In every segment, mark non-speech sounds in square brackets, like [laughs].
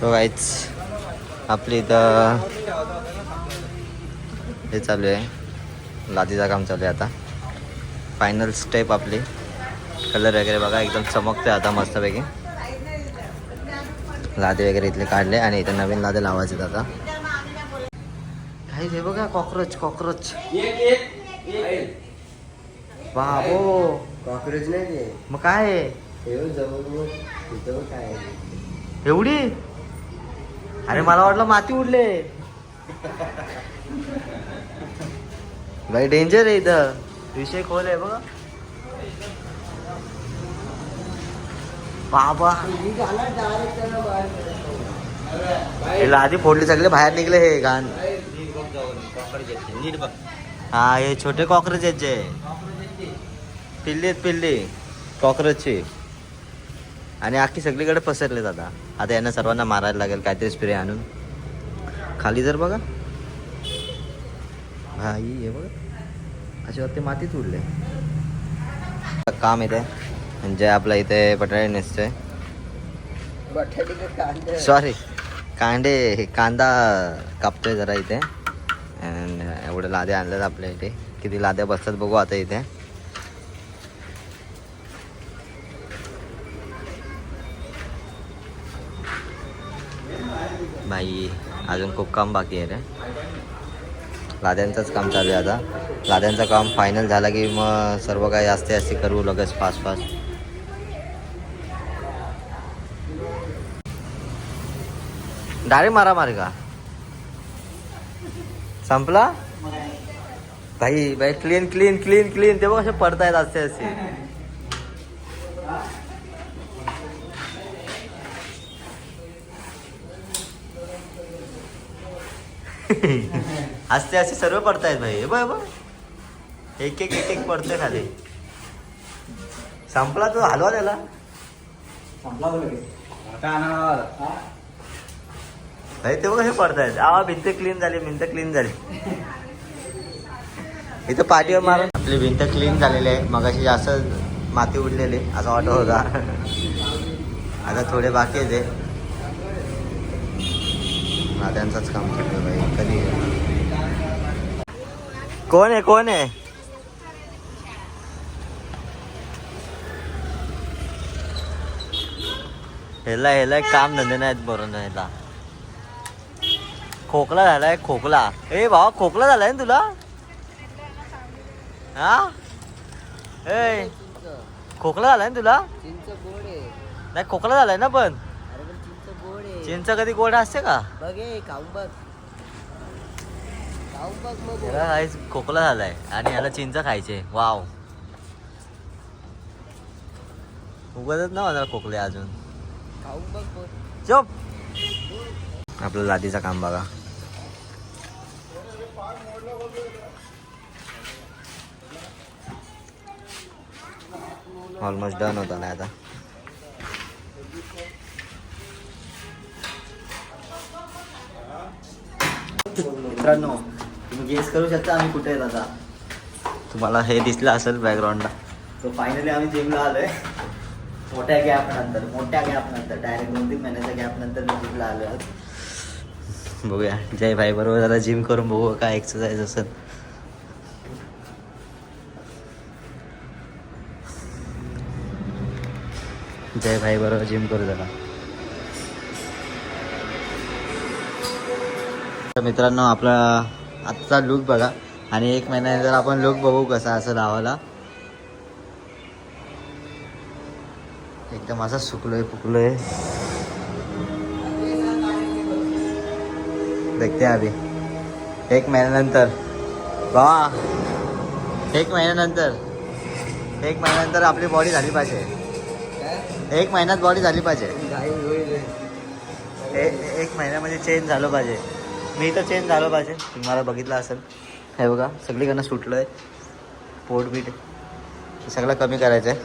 काहीच आपली इथं हे चालू आहे. लादीचं काम चालू आहे आता. फायनल स्टेप आपली. कलर वगैरे बघा एकदम चमकते आता मस्तपैकी. लादे वगैरे इथले काढले आणि इथे नवीन लादे लावायचे आता. काही हे बघा कॉक्रोच कॉक्रोच बाबो. कॉक्रोच नाही मग काय? एवढी? अरे मला वाटलं माती उडले. भाई डेंजर आहे इथं. विषय खोल आहे बघ. बाबा. हे आधी फोडले सगळे बाहेर निघले हे घाण. हा हे छोटे कॉक्रोच आहेत जे. पिल्ली आहेत पिल्ली. कॉक्रोचची आणि आखी सगळीकडे पसरले आता आता यांना सर्वांना मारायला लागेल काहीतरी स्प्रे आणून. खाली जर बघा. भाई हे बघा. अशा वाटते मातीत उडले. काम येते म्हणजे आपलं इथे बटाटे नेसते सॉरी कांदे हे कांदा कापतोय जरा इथे. And एवढे लाद्या आणल्यात आपल्या इथे. किती लाद्या बसतात बघू आता इथे. बाई अजून खूप काम बाकी आहे रे. लाद्यांचंच काम चालू आहे आता. लाद्यांचं काम फायनल झालं की मग सर्व काही असते असते करू लगेच फास्ट फास्ट डायरेक्ट मारा मारे का? संपला? भाई भाई क्लीन क्लीन क्लीन क्लीन ते बघ कसे पडतायत असते असे [laughs] असते असे सर्व पडतायत भाई. हे बघ बघ. एक एक एक एक पडतोय खाली. संपला तो हलवा त्याला? भाई ते बघ हे पडतायत. आवा भिंत क्लीन झाली भिंत क्लीन झाली. इथं पाठीवर मारून. आपली भिंत क्लीन झालेली आहे. मगाशी जास्त माती उडलेली असं वाटत होता. आता थोडे बाकी आहे ते त्यांचंच काम करतो भाई कधी कोण आहे कोण आहे? ह्याला ह्याला एक काम धंदे नाहीत बरोबर ह्याला. खोकला झालाय खोकला. ए भावा खोकला झालाय ना तुला? हा? ए खोकला झालाय ना तुला? नाही खोकला झालाय ना पण? चिंच कधी गोड असते का? बघ खाऊन बघ. खाऊन बघ मग याला काहीच खोकला झालाय. आणि याला चिंच खायचे. वाव. उगतच ना मला खोकले अजून. खाऊन बघ चोप. आपलं लादीचा काम बघा. ऑलमोस्ट डन होता ना आता. मित्रांनो तुम्ही गेस करू शकता आम्ही कुठे आहेत आता. तुम्हाला हे दिसलं असेल बॅकग्राऊंडला तो फायनली आम्ही जिमला आलोय. मोठ्या गॅप नंतर मोठ्या गॅप नंतर डायरेक्ट दोन तीन महिन्याच्या गॅप नंतर मी जिमला आलो बघूया. जय भाई बरोबर जरा जिम करून बघू काय एक्सरसाइज असेल. जय भाई बरोबर जिम करू जरा. तर मित्रांनो आपला आजचा लुक बघा. आणि एक महिन्यानंतर आपण लुक बघू कसा असं लावायला एकदम असा सुकलोय फुकलोय देखते हैं अभी एक महिन्यानंतर. वा एक महिन्यानंतर. एक महिन्यानंतर आपली बॉडी झाली पाहिजे. एक महिन्यात बॉडी झाली पाहिजे. एक महिन्यामध्ये चेंज झालं पाहिजे. मी तर चेंज झालं पाहिजे. तुम्हाला बघितलं असेल. हे बघा सगळीकडनं सुटलं आहे पोट बीट हे सगळं कमी करायचं आहे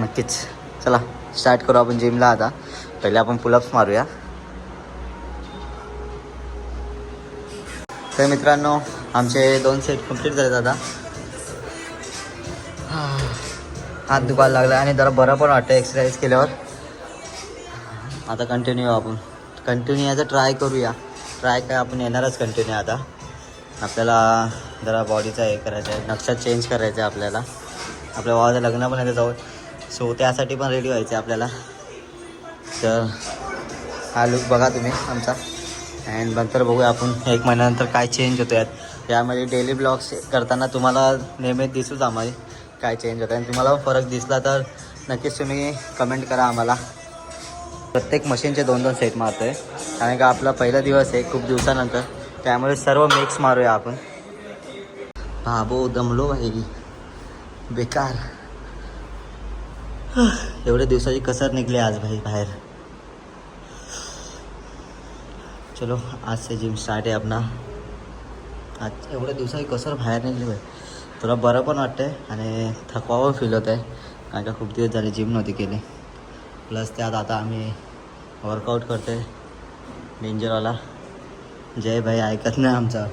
नक्कीच. चला स्टार्ट करू आपण जिमला आता. पहिले आपण पुलअप्स मारूया. तर मित्रांनो आमचे दोन सेट कंप्लीट झालेत आता. हात दुखायला लागला आणि जरा बरं पण वाटतं एक्सरसाइज केल्यावर. आता कंटिन्यू आपण. कंटिन्यू याचा ट्राय करूया. ट्राय काय आपण येणारच कंटिन्यू आता. आपल्याला जरा बॉडीचा हे करायचं आहे नक्षा चेंज करायचं आहे आपल्याला. आपल्या भावाचं लग्न पण आहे जवळ सो त्यासाठी पण रेडी व्हायचं आहे आपल्याला. तर हा लुक बघा तुम्ही आमचा. अँड नंतर बघूया आपण एक महिन्यानंतर काय चेंज होतो यात यामध्ये डेली ब्लॉग्स करताना तुम्हाला नेहमी दिसूच आम्हाला काय चेंज होतं आणि तुम्हाला फरक दिसला तर नक्कीच तुम्ही कमेंट करा आम्हाला. प्रत्येक मशीनचे दोन दोन सेट मारतो आहे कारण का आपला पहिला दिवस आहे खूप दिवसानंतर. त्यामुळे सर्व मिक्स मारूया आपण. भाबो दमलो भाई बेकार. एवढ्या दिवसाची कसर निघली आज भाई बाहेर. चलो आज से जिम स्टार्ट आहे आपला. आज एवढ्या दिवसाची कसर बाहेर निघली भाई. तुला बरं पण वाटतंय आणि थकवा पण फील होत आहे कारण का खूप दिवस झाले जिम नव्हती केली. प्लस त्यात आता आम्ही वर्कआउट करतोय. डेंजरवाला जय भाई ऐकत नाही आमचा.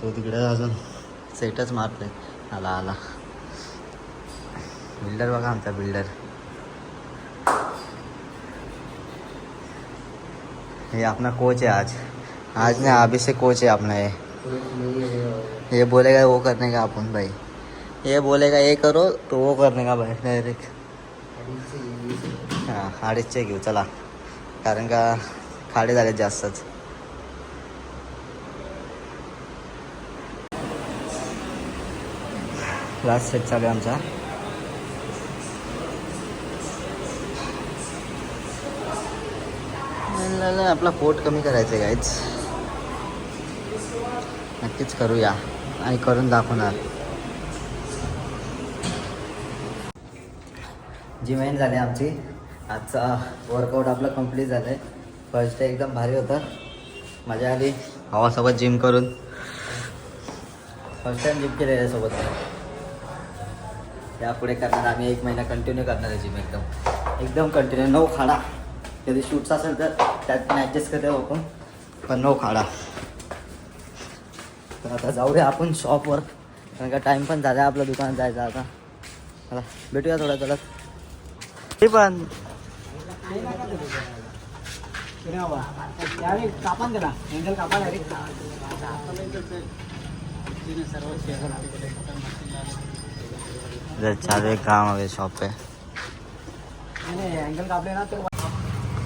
तो तिकडे अजून सेटच मारतोय. आला आला. बिल्डर बघा आमचा बिल्डर हे आपला कोच आहे आज. आज नाही अभी से कोच है. अपना ये ये बोलेगा वो करने का अपन भाई? ये बोलेगा ये करो तो वो करने का भाई? डायरेक्ट हां अडीचशे घेऊ चला. कारण का खाडे झाले जास्तच. लास्ट सेट चालू आहे आमचा. आपला पोट कमी करायचं आहे काहीच नक्कीच करूया. आणि करून दाखवणार. जी एंड झाली आमची. आजचा वर्कआउट आपला कंप्लीट झालं आहे फर्स्ट डे एकदम भारी होतं. मजा आली. भावासोबत जिम करून. फर्स्ट टाइम जिम केलं सोबत. यापुढे करणार आम्ही एक महिना कंटिन्यू करणार आहे जिम एकदम. एकदम कंटिन्यू नऊ खाडा. कधी शूट्स असेल तर त्यात पण ॲडजस्ट करते आपण पण नो खाडा. तर आता जाऊया आपण शॉपवर कारण का टाईम पण झाला आपलं दुकानात जायचं आता. भेटूया थोडं चला ते पण. चालू आहे काम हवे शॉप पे।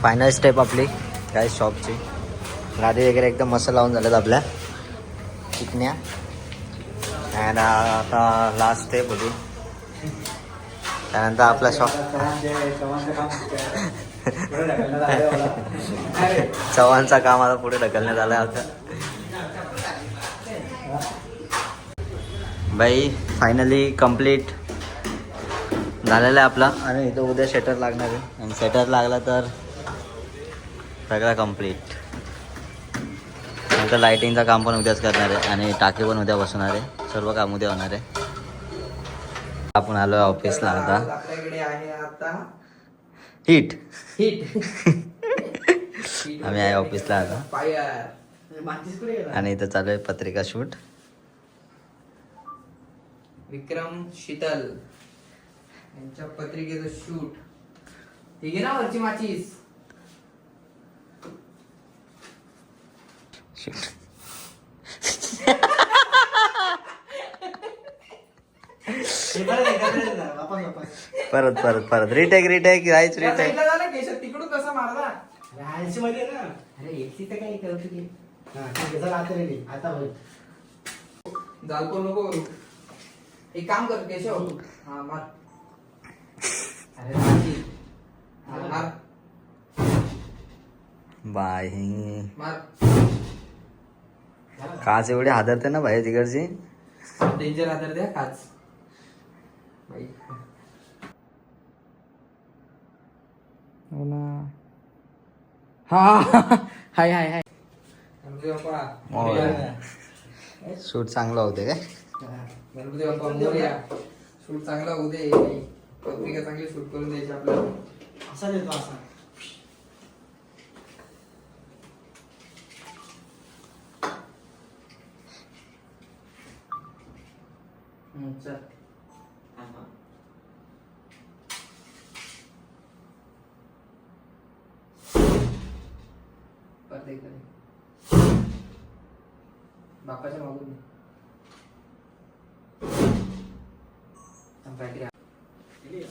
फायनल स्टेप आपली काय शॉपची गादी वगैरे एकदम मस्त लावून झाल्यात आपल्या. चिकण्या अँड आता लास्ट स्टेप होती. त्यानंतर आपला शॉप चव्हाणचा काम आता पुढे ढकलण्यात आलं आता. बाई फायनली कंप्लीट झालेलं आहे आपला. आणि इथं उद्या शटर लागणार आहे. आणि शटर लागला तर सगळा कंप्लीट नंतर लाईटिंगचं काम पण उद्याच करणार आहे आणि टाकी पण उद्या बसवणार आहे. सर्व काम उद्या होणार आहे. आपण आलो ऑफिसला आता. हिट हिट आम्ही आहे ऑफिसला आता. फायर आणि इथं चालू आहे पत्रिका शूट विक्रम शीतल. यांच्या पत्रिकेचं शूट हे घे ना वरची माचीस. शूट परत परत परत. रिटेक रिटेक या रिटेक तिकडून कसा मारला? अरे एकटी तर काही करत की जाल पण नको करू. एक काम कर केशव. हा मार. अरे माची. हा, मार. बाय काच एवढी हादरते ना भाई तिकडची? डेंजर द्या काच बाई. हो ना हा. हाय हाय हाय. गणपती बाप्पा शूट चांगलं होते काय? गणपती बाप्पा मोरया शूट चांगला होऊ दे. पत्रिका चांगली शूट करून द्यायची आपल्याला. हम्म, चल. काहीतरी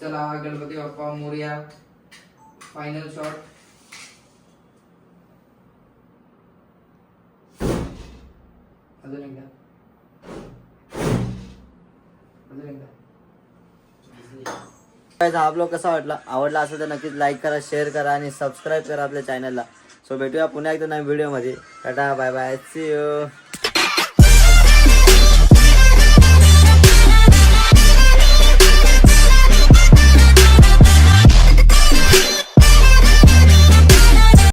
चला गणपती बाप्पा मोर्या फायनल शॉट अजून एकदा. अजून एकदा. Guys, हा ब्लॉग कसा वाटला? आवडला असेल तर नक्कीच लाईक करा शेअर करा आणि सबस्क्राईब करा आपल्या चॅनलला सो भेटूया पुन्हा एकदा नवीन व्हिडिओमध्ये tata bye bye see you